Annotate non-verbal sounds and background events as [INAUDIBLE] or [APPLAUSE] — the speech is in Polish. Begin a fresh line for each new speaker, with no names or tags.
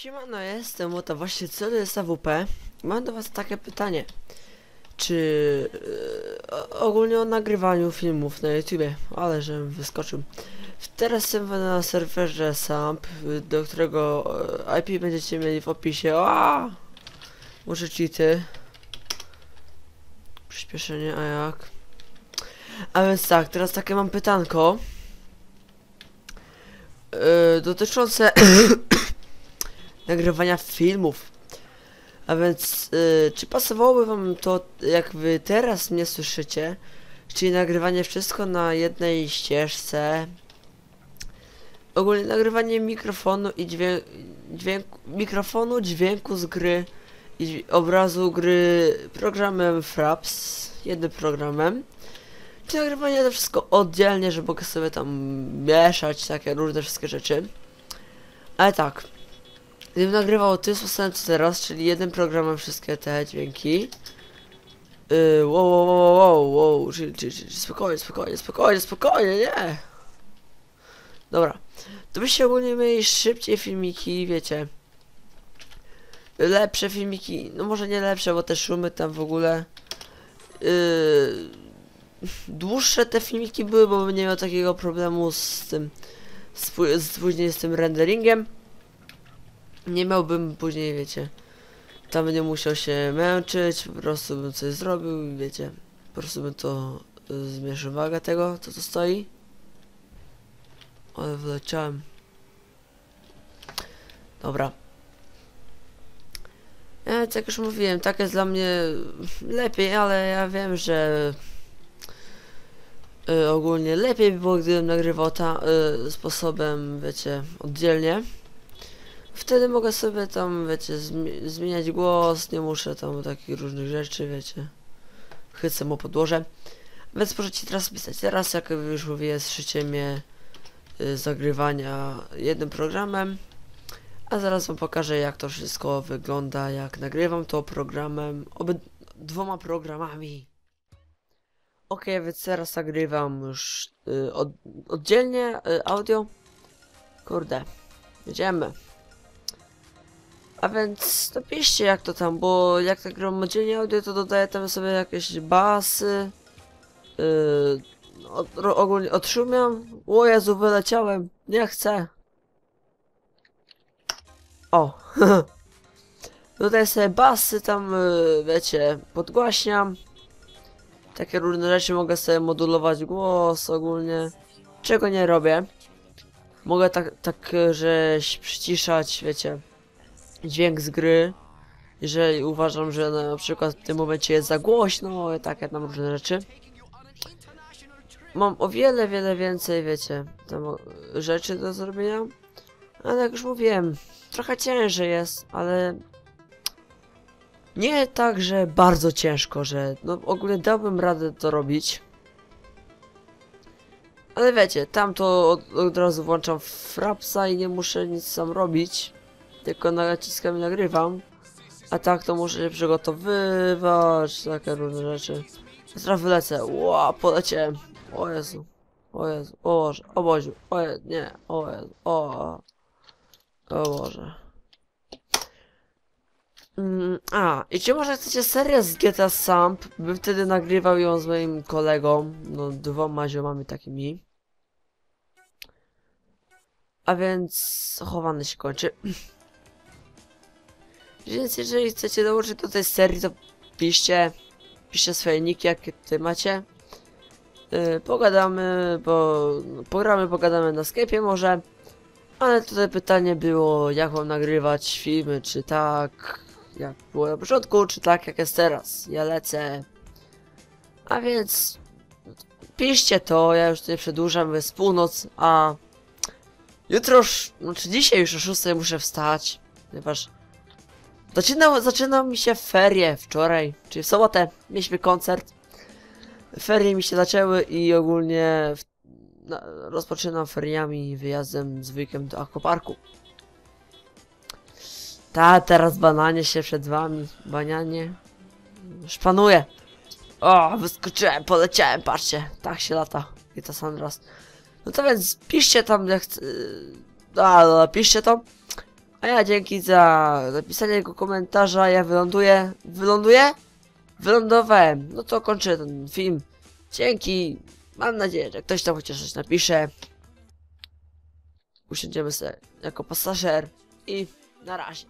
Siemano, jestem Łota, właśnie co to jest AWP? Mam do was takie pytanie. Czy o- ogólnie o nagrywaniu filmów na YouTubie, ale żebym wyskoczył. Teraz jestem na serwerze SAMP, do którego e, IP będziecie mieli w opisie. A! Może cheaty. Przyspieszenie, a jak? A więc tak, teraz takie mam pytanko. Yy, dotyczące [COUGHS] nagrywania filmów. A więc, y, czy pasowałoby wam to, jak wy teraz mnie słyszycie? Czyli nagrywanie wszystko na jednej ścieżce? Ogólnie nagrywanie mikrofonu i dźwięk, mikrofonu, dźwięku z gry i obrazu gry programem Fraps, jednym programem. Czy nagrywanie to wszystko oddzielnie, że mogę sobie tam mieszać takie różne wszystkie rzeczy. Ale tak, Gdybym nagrywał tym sposobem co teraz, czyli jednym programem wszystkie te dźwięki. Yy, wow, wow, wow, wow, wow, czyli, czyli, czyli spokojnie, spokojnie, spokojnie, spokojnie, nie. Dobra, to byście ogólnie mieli szybciej filmiki, wiecie. Lepsze filmiki, no może nie lepsze, bo te szumy tam w ogóle. Yy, dłuższe te filmiki były, bo nie miał takiego problemu z tym, z, z później z tym renderingiem nie miałbym później, wiecie, tam nie musiał się męczyć, po prostu bym coś zrobił wiecie, po prostu bym to y, zmniejszył wagę tego, co tu stoi. Ale wleciałem. Dobra. Ja, tak jak już mówiłem, tak jest dla mnie lepiej, ale ja wiem, że y, ogólnie lepiej by było, gdybym nagrywał ta y, sposobem, wiecie, oddzielnie. Wtedy mogę sobie tam, wiecie, zmi- zmieniać głos, nie muszę tam takich różnych rzeczy, wiecie. Chycę mu podłoże. Więc możecie teraz pisać. Teraz, jak już mówię, słyszycie mnie y, zagrywania jednym programem. A zaraz wam pokażę, jak to wszystko wygląda, jak nagrywam to programem, oby dwoma programami. Ok, więc teraz nagrywam już y, od, oddzielnie y, audio. Kurde, jedziemy. A więc napiszcie jak to tam, bo jak tak gram oddzielnie audio, to dodaję tam sobie jakieś basy. Yy, od, ro, ogólnie odszumiam. O Jezu, wyleciałem. Nie chcę. O. [LAUGHS] Dodaję sobie basy tam, yy, wiecie, podgłaśniam. Takie różne rzeczy mogę sobie modulować głos ogólnie. Czego nie robię. Mogę tak, tak, yy, że przyciszać, wiecie dźwięk z gry, jeżeli uważam, że na przykład w tym momencie jest za głośno, i takie tam różne rzeczy. Mam o wiele, wiele więcej, wiecie, tam rzeczy do zrobienia. Ale jak już mówiłem, trochę ciężej jest, ale nie tak, że bardzo ciężko, że no ogólnie dałbym radę to robić. Ale wiecie, tam to od, od razu włączam frapsa i nie muszę nic sam robić tylko naciskam i nagrywam. A tak to muszę się przygotowywać, takie różne rzeczy. Teraz wylecę. Ła, poleciałem. O Jezu. O Jezu. O Boże. O Boziu. O. Nie. O Jezu. O. O Boże. Mm, a, i czy może chcecie serię z GTA Samp? Bym wtedy nagrywał ją z moim kolegą, no dwoma ziomami takimi. A więc chowany się kończy. Więc jeżeli chcecie dołączyć do tej serii, to piszcie, piszcie swoje niki, jakie tutaj macie. Yy, pogadamy, bo pogramy, pogadamy na Skype'ie może. Ale tutaj pytanie było, jak mam nagrywać filmy, czy tak, jak było na początku, czy tak, jak jest teraz. Ja lecę. A więc piszcie to, ja już tutaj przedłużam, jest północ, a jutro, już, znaczy dzisiaj już o 6 muszę wstać, ponieważ Zaczyna, zaczyna mi się ferie wczoraj, czyli w sobotę mieliśmy koncert. Ferie mi się zaczęły i ogólnie w, na, rozpoczynam feriami wyjazdem z wujkiem do aquaparku. Ta, teraz bananie się przed wami, banianie. Szpanuję. O, wyskoczyłem, poleciałem, patrzcie, tak się lata. I to sam raz. No to więc piszcie tam, jak chce... A, no, piszcie to. A ja dzięki za napisanie jego komentarza, ja wyląduję. Wyląduję? Wylądowałem. No to kończę ten film. Dzięki. Mam nadzieję, że ktoś tam chociaż coś napisze. Usiądziemy sobie jako pasażer i na razie.